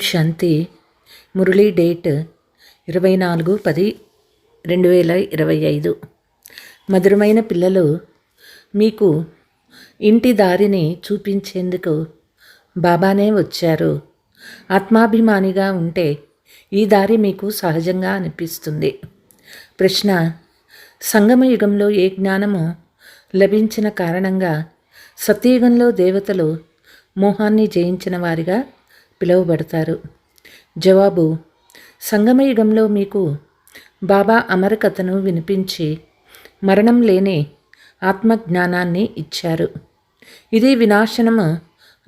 శాంతి Murali date ఇరవై నాలుగు పది రెండు వేల ఇరవై ఐదు. మధురమైన పిల్లలు మీకు ఇంటి దారిని చూపించేందుకు బాబానే వచ్చారు. ఆత్మాభిమానిగా ఉంటే ఈ దారి మీకు సహజంగా అనిపిస్తుంది. ప్రశ్న సంగమ యుగంలో ఏ జ్ఞానము లభించిన కారణంగా సత్యయుగంలో దేవతలు మోహాన్ని జయించిన వారిగా పిలువబడతారు. జవాబు సంగమయుగంలో మీకు బాబా అమరకథను వినిపించి మరణం లేని ఆత్మజ్ఞానాన్ని ఇచ్చారు. ఇది వినాశనము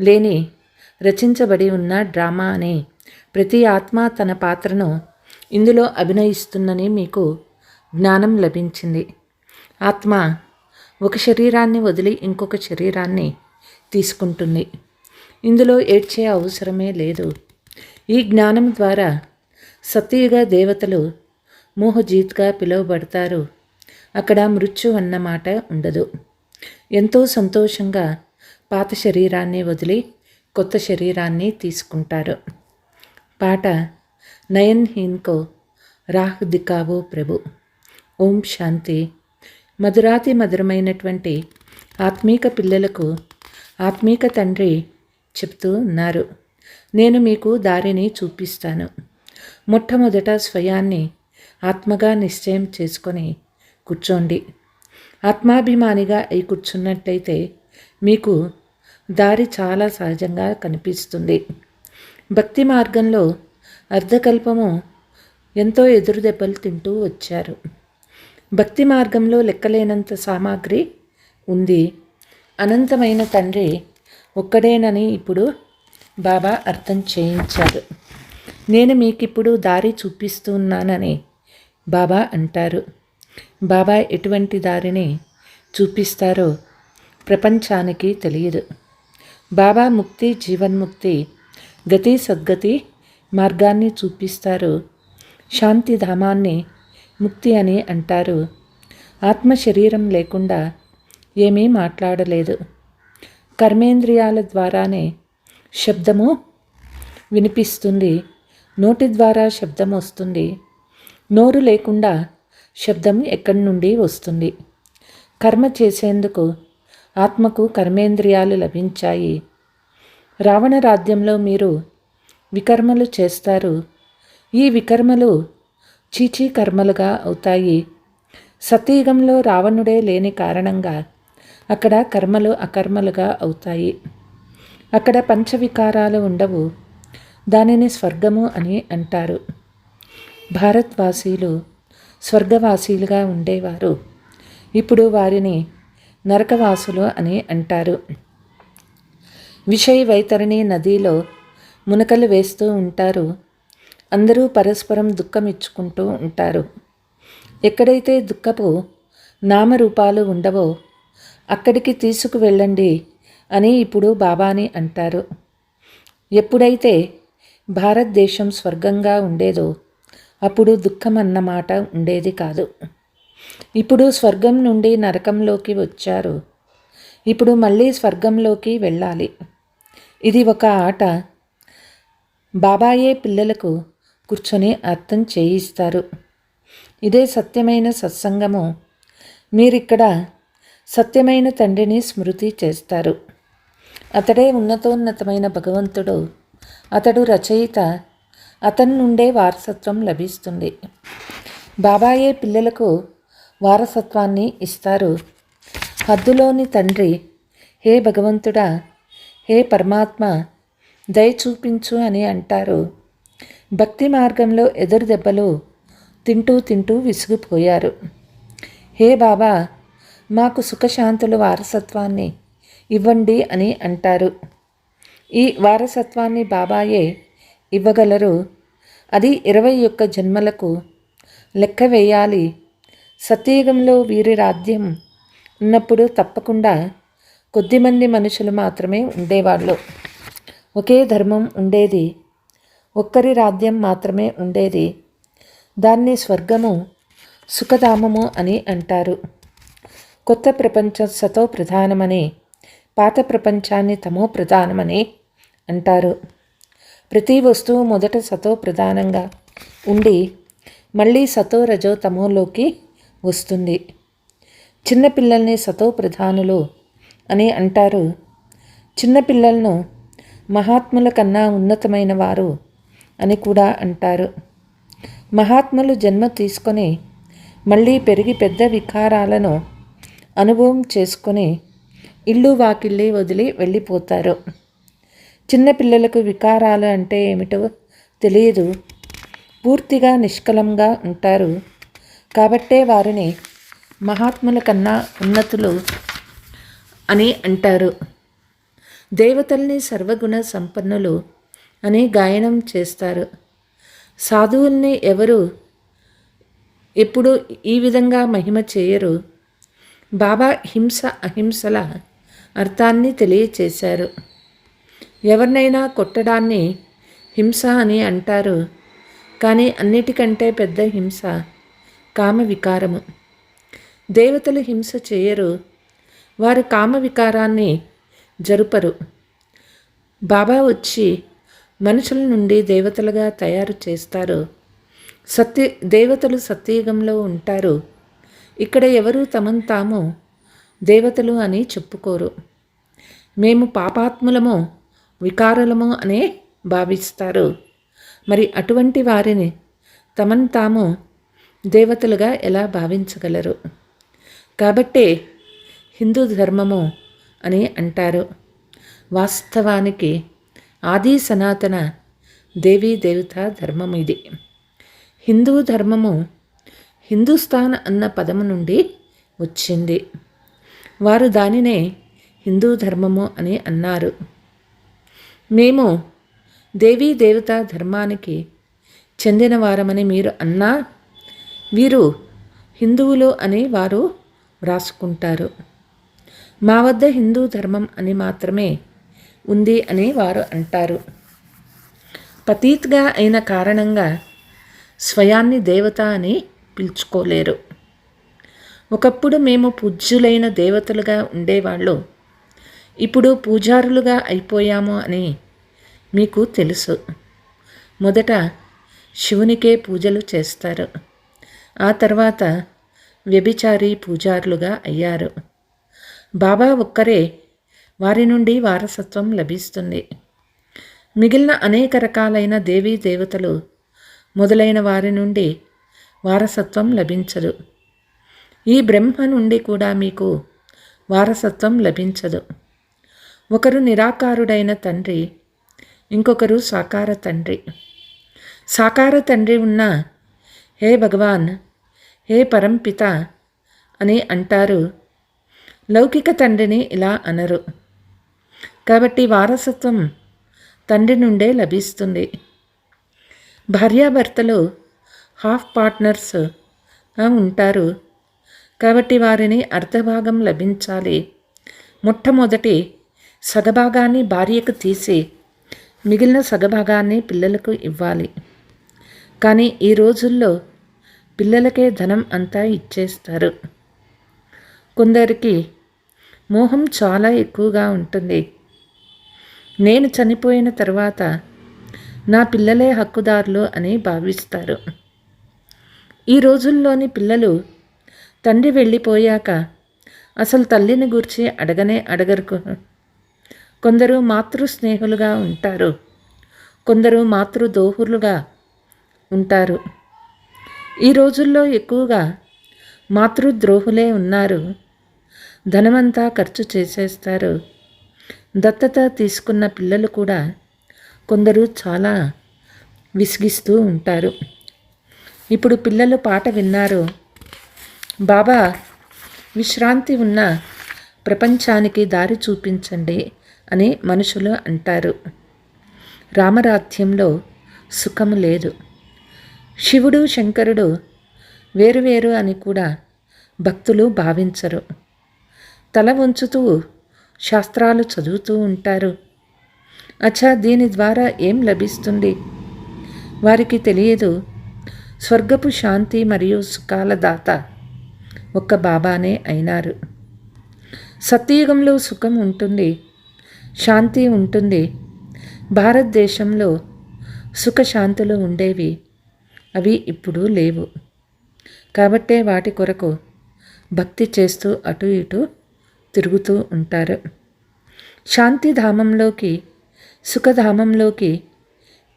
లేని రచించబడి ఉన్న డ్రామా అని ప్రతి ఆత్మ తన పాత్రను ఇందులో అభినయిస్తుందని మీకు జ్ఞానం లభించింది. ఆత్మ ఒక శరీరాన్ని వదిలి ఇంకొక శరీరాన్ని తీసుకుంటుంది. ఇందులో ఏడ్చే అవసరమే లేదు. ఈ జ్ఞానం ద్వారా సతీయుగ దేవతలు మోహజీత్గా పిలువబడతారు. అక్కడ మృత్యు అన్న మాట ఉండదు. ఎంతో సంతోషంగా పాత శరీరాన్ని వదిలి కొత్త శరీరాన్ని తీసుకుంటారు. పాట నయన్ హీన్కో రాహ్ దికావో ప్రభు. ఓం శాంతి. మధురాతి మధురమైనటువంటి ఆత్మీక పిల్లలకు ఆత్మీక తండ్రి చెప్తూ ఉన్నారు. నేను మీకు దారిని చూపిస్తాను. మొట్టమొదట స్వయాన్ని ఆత్మగా నిశ్చయం చేసుకొని కూర్చోండి. ఆత్మాభిమానిగా అయి కూర్చున్నట్టయితే మీకు దారి చాలా సహజంగా కనిపిస్తుంది. భక్తి మార్గంలో అర్ధకల్పము ఎంతో ఎదురు దెబ్బలు తింటూ వచ్చారు. భక్తి మార్గంలో లెక్కలేనంత సామాగ్రి ఉంది. అనంతమైన తండ్రి ఒక్కడేనని ఇప్పుడు బాబా అర్థం చేయించారు నేను మీకు ఇప్పుడు దారి చూపిస్తున్నానని బాబా అంటారు. బాబా ఎటువంటి దారిని చూపిస్తారో ప్రపంచానికి తెలియదు. బాబా ముక్తి జీవన్ముక్తి గతి సద్గతి మార్గాన్ని చూపిస్తారు. శాంతి ధామాన్ని ముక్తి అని అంటారు. ఆత్మ శరీరం లేకుండా ఏమీ మాట్లాడలేదు. కర్మేంద్రియాల ద్వారానే శబ్దము వినిపిస్తుంది. నోటి ద్వారా శబ్దం వస్తుంది. నోరు లేకుండా శబ్దం ఎక్కడి నుండి వస్తుంది? కర్మ చేసేందుకు ఆత్మకు కర్మేంద్రియాలు లభించాయి. రావణ రాజ్యంలో మీరు వికర్మలు చేస్తారు. ఈ వికర్మలు చీచీ కర్మలుగా అవుతాయి. సతీయుగంలో రావణుడే లేని కారణంగా అక్కడ కర్మలు అకర్మలుగా అవుతాయి. అక్కడ పంచవికారాలు ఉండవు. దానిని స్వర్గము అని అంటారు. భారత్వాసీలు స్వర్గవాసీలుగా ఉండేవారు. ఇప్పుడు వారిని నరకవాసులు అని అంటారు. విషయ వైతరణి నదిలో మునకలు వేస్తూ ఉంటారు. అందరూ పరస్పరం దుఃఖం ఇచ్చుకుంటూ ఉంటారు. ఎక్కడైతే దుఃఖపు నామరూపాలు ఉండవో అక్కడికి తీసుకువెళ్ళండి అని ఇప్పుడు బాబాని అంటారు. ఎప్పుడైతే భారతదేశం స్వర్గంగా ఉండేదో అప్పుడు దుఃఖం అన్నమాట ఉండేది కాదు. ఇప్పుడు స్వర్గం నుండి నరకంలోకి వచ్చారు. ఇప్పుడు మళ్ళీ స్వర్గంలోకి వెళ్ళాలి. ఇది ఒక ఆట. బాబాయే పిల్లలకు కూర్చొని అర్థం చేయిస్తారు. ఇదే సత్యమైన సత్సంగము. మీరిక్కడ సత్యమైన తండ్రిని స్మృతి చేస్తారు. అతడే ఉన్నతోన్నతమైన భగవంతుడు. అతడు రచయిత. అతని నుండే వారసత్వం లభిస్తుంది. బాబాయే పిల్లలకు వారసత్వాన్ని ఇస్తారు. హద్దులోని తండ్రి హే భగవంతుడా! హే పరమాత్మ! దయ చూపించు అని అంటారు. భక్తి మార్గంలో ఎదురు దెబ్బలు తింటూ తింటూ విసిగిపోయారు. హే బాబా! మాకు సుఖశాంతులు వారసత్వాన్ని ఇవ్వండి అని అంటారు. ఈ వారసత్వాన్ని బాబాయే ఇవ్వగలరు. అది ఇరవై ఒక్క జన్మలకు లెక్క వేయాలి. సత్యయుగంలో వీరి రాజ్యం ఉన్నప్పుడు తప్పకుండా కొద్దిమంది మనుషులు మాత్రమే ఉండేవాళ్ళు. ఒకే ధర్మం ఉండేది. ఒక్కరి రాజ్యం మాత్రమే ఉండేది. దాన్ని స్వర్గము సుఖధామము అని అంటారు. కొత్త ప్రపంచం సతో ప్రధానమని పాత ప్రపంచాన్ని తమో ప్రధానమని అంటారు. ప్రతి వస్తువు మొదట సతో ప్రధానంగా ఉండి మళ్ళీ సతో రజో తమోలోకి వస్తుంది. చిన్నపిల్లల్ని సతో ప్రధానులు అని అంటారు. చిన్నపిల్లలను మహాత్ముల కన్నా ఉన్నతమైన వారు అని కూడా అంటారు. మహాత్ములు జన్మ తీసుకొని మళ్ళీ పెరిగి పెద్ద వికారాలను అనుభవం చేసుకొని ఇల్లు వాకిళ్ళి వదిలి వెళ్ళిపోతారు. చిన్నపిల్లలకు వికారాలు అంటే ఏమిటో తెలియదు. పూర్తిగా నిష్కలంగా ఉంటారు. కాబట్టే వారిని మహాత్ముల కన్నా ఉన్నతులు అని అంటారు. దేవతల్ని సర్వగుణ సంపన్నులు అని గాయనం చేస్తారు. సాధువుల్ని ఎవరు ఎప్పుడు ఈ విధంగా మహిమ చేయరు. బాబా హింస అహింసల అర్థాన్ని తెలియచేశారు. ఎవరినైనా కొట్టడాన్ని హింస అని అంటారు. కానీ అన్నిటికంటే పెద్ద హింస కామ వికారము. దేవతలు హింస చేయరు. వారు కామ వికారాన్ని జరుపరు. బాబా వచ్చి మనుషుల నుండి దేవతలుగా తయారు చేస్తారు. సత్య దేవతలు సత్యయుగంలో ఉంటారు. ఇక్కడ ఎవరూ తమను తాము దేవతలు అని చెప్పుకోరు. మేము పాపాత్ములము వికారులము అనే భావిస్తారు. మరి అటువంటి వారిని తమను తాము దేవతలుగా ఎలా భావించగలరు? కాబట్టే హిందూ ధర్మము అని అంటారు. వాస్తవానికి ఆది సనాతన దేవీ దేవత ధర్మం ఇది. హిందూ ధర్మము హిందుస్థాన్ అన్న పదము నుండి వచ్చింది. వారు దానినే హిందూ ధర్మము అని అన్నారు. మేము దేవీ దేవతా ధర్మానికి చెందిన వారమని మీరు అన్నా వీరు హిందువులు అని వారు వ్రాసుకుంటారు. మా వద్ద హిందూ ధర్మం అని మాత్రమే ఉంది అని వారు అంటారు. పతీత్గా అయిన కారణంగా స్వయాన్ని దేవత అని పిలుచుకోలేరు. ఒకప్పుడు మేము పూజ్యులైన దేవతలుగా ఉండేవాళ్ళు. ఇప్పుడు పూజారులుగా అయిపోయాము అని మీకు తెలుసు. మొదట శివునికే పూజలు చేస్తారు. ఆ తర్వాత వ్యభిచారి పూజారులుగా అయ్యారు. బాబా ఒక్కరే వారి నుండి వారసత్వం లభిస్తుంది. మిగిలిన అనేక రకాలైన దేవీ దేవతలు మొదలైన వారి నుండి వారసత్వం లభించదు. ఈ బ్రహ్మ నుండి కూడా మీకు వారసత్వం లభించదు. ఒకరు నిరాకారుడైన తండ్రి ఇంకొకరు సాకార తండ్రి. సాకార తండ్రి ఉన్న హే భగవాన్ హే పరంపిత అని అంటారు. లౌకిక తండ్రిని ఇలా అనరు. కాబట్టి వారసత్వం తండ్రి నుండే లభిస్తుంది. భార్యాభర్తలు హాఫ్ పార్ట్నర్స్ ఉంటారు. కాబట్టి వారిని అర్ధభాగం లభించాలి. మొట్టమొదటి సగభాగాన్ని భార్యకు తీసి మిగిలిన సగభాగాన్ని పిల్లలకు ఇవ్వాలి. కానీ ఈ రోజుల్లో పిల్లలకే ధనం అంతా ఇచ్చేస్తారు. కొందరికి మోహం చాలా ఎక్కువగా ఉంటుంది. నేను చనిపోయిన తర్వాత నా పిల్లలే హక్కుదారులు అని భావిస్తారు. ఈ రోజుల్లోని పిల్లలు తండ్రి వెళ్ళిపోయాక అసలు తల్లిని గురించి అడగనే అడగరు కొందరు మాతృ స్నేహులుగా ఉంటారు. కొందరు మాతృ దోహులుగా ఉంటారు. ఈ రోజుల్లో ఎక్కువగా మాతృద్రోహులే ఉన్నారు. ధనమంతా ఖర్చు చేసేస్తారు. దత్తత తీసుకున్న పిల్లలు కూడా కొందరు చాలా విసిగిస్తూ ఉంటారు. ఇప్పుడు పిల్లలు పాట విన్నారు. బాబా విశ్రాంతి ఉన్న ప్రపంచానికి దారి చూపించండి అని మనుషులు అంటారు. రామరాధ్యంలో సుఖము లేదు. శివుడు శంకరుడు వేరువేరు అని కూడా భక్తులు భావించరు. తల వంచుతూ శాస్త్రాలు చదువుతూ ఉంటారు. అచ్చా దీని ద్వారా ఏం లభిస్తుంది? వారికి తెలియదు స్వర్గపు శాంతి మరియు సుఖాల దాత ఒక్క బాబానే అయినారు. సత్యయుగంలో సుఖం ఉంటుంది శాంతి ఉంటుంది. భారతదేశంలో సుఖశాంతులు ఉండేవి అవి ఇప్పుడు లేవు. కాబట్టే వాటి కొరకు భక్తి చేస్తూ అటు ఇటు తిరుగుతూ ఉంటారు. శాంతిధామంలోకి సుఖధామంలోకి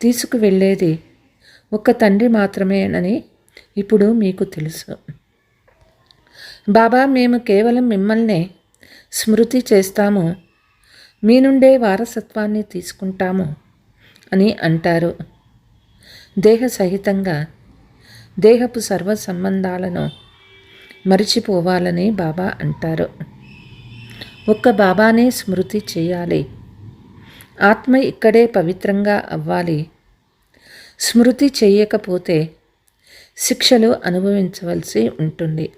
తీసుకువెళ్ళేది ఒక్క తండ్రి మాత్రమేనని ఇప్పుడు మీకు తెలుసు. బాబా మేము కేవలం మిమ్మల్నే స్మృతి చేస్తాము. మీ నుండే వారసత్వాన్ని తీసుకుంటాము అని అంటారు. దేహ సహితంగా దేహపు సర్వ సంబంధాలను మరిచిపోవాలని బాబా అంటారు. ఒక్క బాబానే స్మృతి చేయాలి. ఆత్మ ఇక్కడే పవిత్రంగా అవ్వాలి. స్మృతి చేయకపోతే శిక్షలు అనుభవించవలసి ఉంటుంది.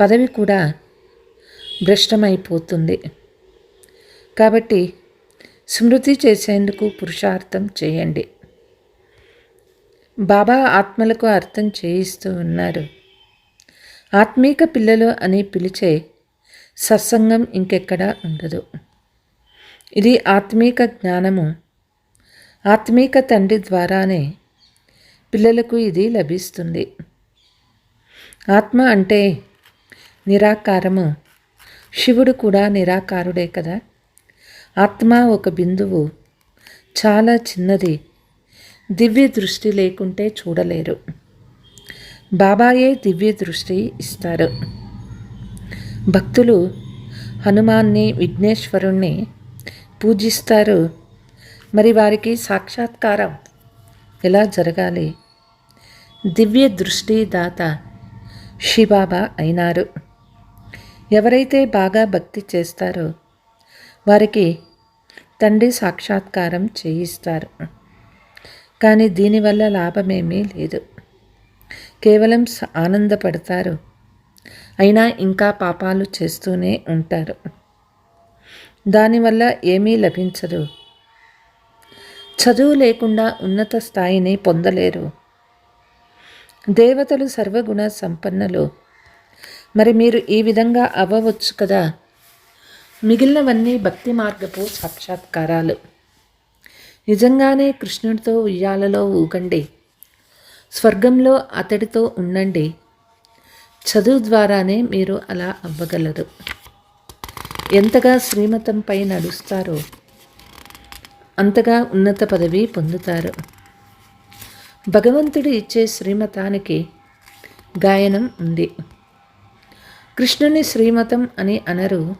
పదవి కూడా భ్రష్టమైపోతుంది. కాబట్టి స్మృతి చేసేందుకు పురుషార్థం చేయండి. బాబా ఆత్మలకు అర్థం చేయిస్తూ ఉన్నారు. ఆత్మీక పిల్లలు అని పిలిచే సత్సంగం ఇంకెక్కడా ఉండదు. ఇది ఆత్మీక జ్ఞానము ఆత్మీక తండ్రి ద్వారానే పిల్లలకు ఇది లభిస్తుంది. ఆత్మ అంటే నిరాకారము. శివుడు కూడా నిరాకారుడే కదా. ఆత్మ ఒక బిందువు. చాలా చిన్నది. దివ్య దృష్టి లేకుంటే చూడలేరు. బాబాయే దివ్య దృష్టి ఇస్తారు. భక్తులు హనుమాన్ని విఘ్నేశ్వరుణ్ణి పూజిస్తారు. మరి వారికి సాక్షాత్కారం ఎలా జరగాలి? దివ్య దృష్టి దాత శిబాబా అయినారు. ఎవరైతే బాగా భక్తి చేస్తారో వారికి తండ్రి సాక్షాత్కారం చేయిస్తారు. కానీ దీనివల్ల లాభమేమీ లేదు. కేవలం ఆనందపడతారు. అయినా ఇంకా పాపాలు చేస్తూనే ఉంటారు. దానివల్ల ఏమీ లభించదు. చదువు లేకుండా ఉన్నత స్థాయిని పొందలేరు. దేవతలు సర్వగుణ సంపన్నులు. మరి మీరు ఈ విధంగా అవ్వవచ్చు కదా? మిగిలినవన్నీ భక్తి మార్గపు సాక్షాత్కారాలు. నిజంగానే కృష్ణుడితో ఉయ్యాలలో ఊగండి. స్వర్గంలో అతడితో ఉండండి. చదువు ద్వారానే మీరు అలా అవ్వగలరు. ఎంతగా శ్రీమతంపై నడుస్తారో అంతగా ఉన్నత పదవి పొందుతారు. భగవంతుడు ఇచ్చే శ్రీమతానికి గాయనం ఉంది. కృష్ణుని శ్రీమతం అని అనరు.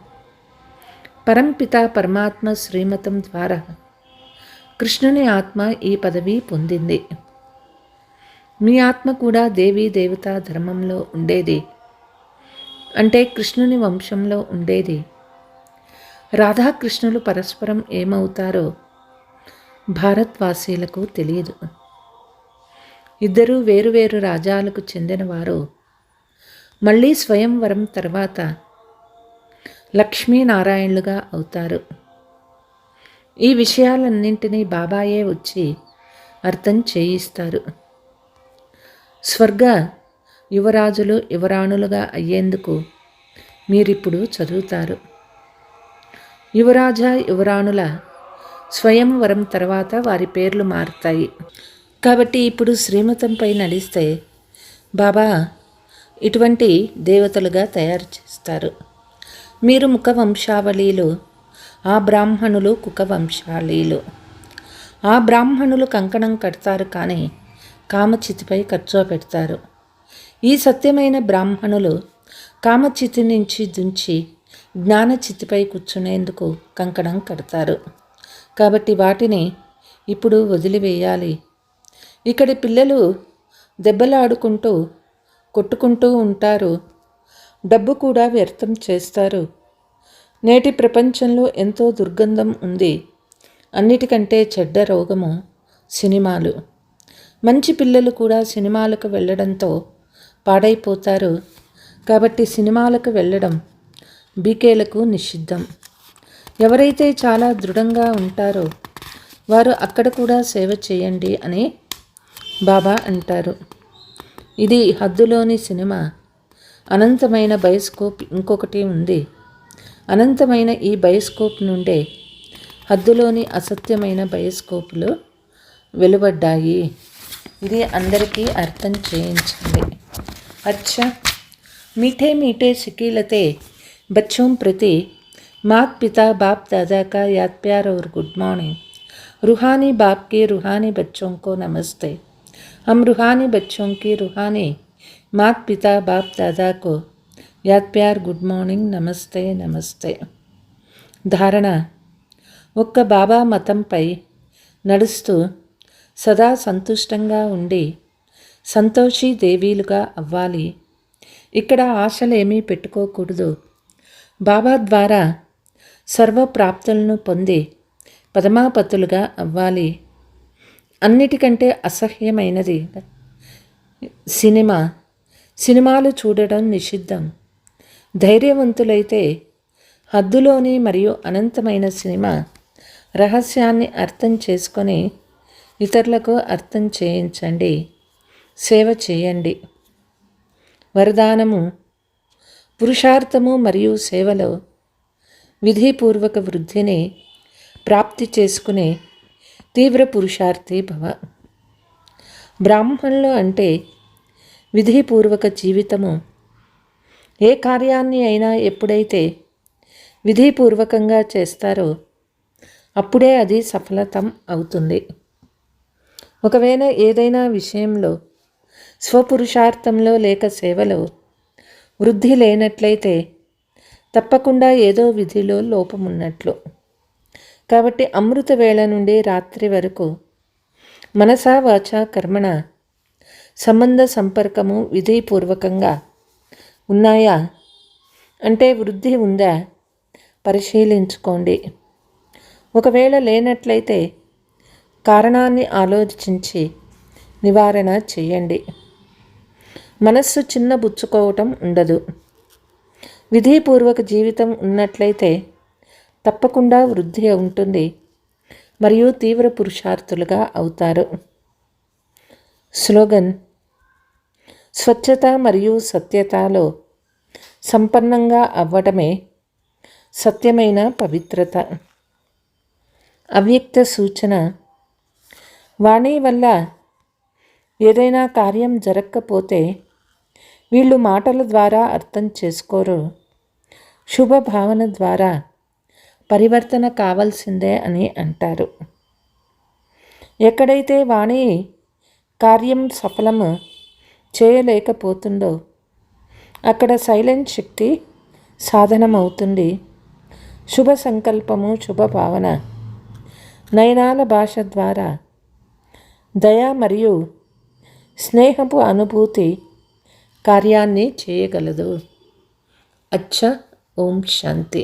పరంపిత పరమాత్మ శ్రీమతం ద్వారా కృష్ణుని ఆత్మ ఈ పదవి పొందింది. మీ ఆత్మ కూడా దేవీ దేవతా ధర్మంలో ఉండేది. అంటే కృష్ణుని వంశంలో ఉండేది. రాధాకృష్ణులు పరస్పరం ఏమవుతారో భారత్వాసీలకు తెలియదు. ఇద్దరూ వేరువేరు రాజ్యాలకు చెందినవారు మళ్ళీ స్వయంవరం తర్వాత లక్ష్మీనారాయణులుగా అవుతారు. ఈ విషయాలన్నింటినీ బాబాయే వచ్చి అర్థం చేయిస్తారు. స్వర్గ యువరాజులు యువరాణులుగా అయ్యేందుకు మీరిప్పుడు చదువుతారు. యువరాజ యువరాణుల స్వయంవరం తర్వాత వారి పేర్లు మారుతాయి. కాబట్టి ఇప్పుడు శ్రీమతంపై నడిస్తే బాబా ఇటువంటి దేవతలుగా తయారు చేస్తారు. మీరు ముఖవంశావళీలు ఆ బ్రాహ్మణులు కుక వంశాలీలు ఆ బ్రాహ్మణులు కంకణం కడతారు కానీ కామచితిపై ఖర్చు పెడతారు. ఈ సత్యమైన బ్రాహ్మణులు కామచితి నుంచి దుంచి జ్ఞానచితిపై కూర్చునేందుకు కంకణం కడతారు. కాబట్టి వాటిని ఇప్పుడు వదిలివేయాలి. ఇక్కడి పిల్లలు దెబ్బలాడుకుంటూ కొట్టుకుంటూ ఉంటారు. డబ్బు కూడా వ్యర్థం చేస్తారు. నేటి ప్రపంచంలో ఎంతో దుర్గంధం ఉంది. అన్నిటికంటే చెడ్డ రోగము సినిమాలు. మంచి పిల్లలు కూడా సినిమాలకు వెళ్ళడంతో పాడైపోతారు. కాబట్టి సినిమాలకు వెళ్ళడం బీకేలకు నిషిద్ధం. ఎవరైతే చాలా దృఢంగా ఉంటారో వారు అక్కడ కూడా సేవ చేయండి అని బాబా అంటారు. ఇది హద్దులోని సినిమా. అనంతమైన బయోస్కోప్ ఇంకొకటి ఉంది. అనంతమైన ఈ బయోస్కోప్ నుండే హద్దులోని అసత్యమైన బయోస్కోపులు వెలువడ్డాయి. ఇది అందరికీ అర్థం చేయించింది అచ్చా! మీఠే మీఠే సికీలతే బచ్చం ప్రతి मात पिता बाप दादा का याद प्यार और गुड मॉर्निंग रूहानी बाप के रूहानी बच्चों को नमस्ते हम रूहानी बच्चों की रूहानी मात पिता बाप दादा को याद प्यार గుడ్ మార్నింగ్ నమస్తే నమస్తే ధారణ ఒక్క బాబా మతంపై నడుస్తూ సదా సంతుష్టంగా ఉండి సంతోషి దేవీలుగా అవ్వాలి ఇక్కడ ఆశలేమీ పెట్టుకోకూడదు బాబా ద్వారా సర్వప్రాప్తులను పొంది పదమాపతులుగా అవ్వాలి. అన్నిటికంటే అసహ్యమైనది సినిమా. సినిమాలు చూడడం నిషిద్ధం. ధైర్యవంతులైతే హద్దులోని మరియు అనంతమైన సినిమా రహస్యాన్ని అర్థం చేసుకొని ఇతరులకు అర్థం చేయించండి. సేవ చేయండి. వరదానము పురుషార్థము మరియు సేవలో విధిపూర్వక వృద్ధిని ప్రాప్తి చేసుకునే తీవ్ర పురుషార్థి భవ. బ్రాహ్మణులు అంటే విధిపూర్వక జీవితము. ఏ కార్యాన్ని అయినా ఎప్పుడైతే విధిపూర్వకంగా చేస్తారో అప్పుడే అది సఫలతం అవుతుంది. ఒకవేళ ఏదైనా విషయంలో స్వపురుషార్థంలో లేక సేవలో వృద్ధి లేనట్లయితే తప్పకుండా ఏదో విధిలో లోపమున్నట్లు. కాబట్టి అమృత వేళ నుండి రాత్రి వరకు మనసా వాచ కర్మణ సంబంధ సంపర్కము విధిపూర్వకంగా ఉన్నాయా? అంటే వృద్ధి ఉందా? పరిశీలించుకోండి. ఒకవేళ లేనట్లయితే కారణాన్ని ఆలోచించి నివారణ చేయండి. మనస్సు చిన్న బుచ్చుకోవటం ఉండదు. విధిపూర్వక జీవితం ఉన్నట్లయితే తప్పకుండా వృద్ధి ఉంటుంది మరియు తీవ్ర పురుషార్థులుగా అవుతారు. స్లోగన్ స్వచ్ఛత మరియు సత్యతలో సంపన్నంగా అవ్వడమే సత్యమైన పవిత్రత. అవ్యక్త సూచన వాణి వల్ల ఏదైనా కార్యం జరగకపోతే వీళ్ళు మాటల ద్వారా అర్థం చేసుకోరు. శుభ భావన ద్వారా పరివర్తన కావాల్సిందే అని అంటారు. ఎక్కడైతే వాణి కార్యం సఫలము చేయలేకపోతుందో అక్కడ సైలెంట్ శక్తి సాధనమవుతుంది. శుభ సంకల్పము శుభ భావన నయనాల భాష ద్వారా దయ మరియు స్నేహపు అనుభూతి కార్యాన్ని చేయగలదు. అచ్చ ఓం శాంతి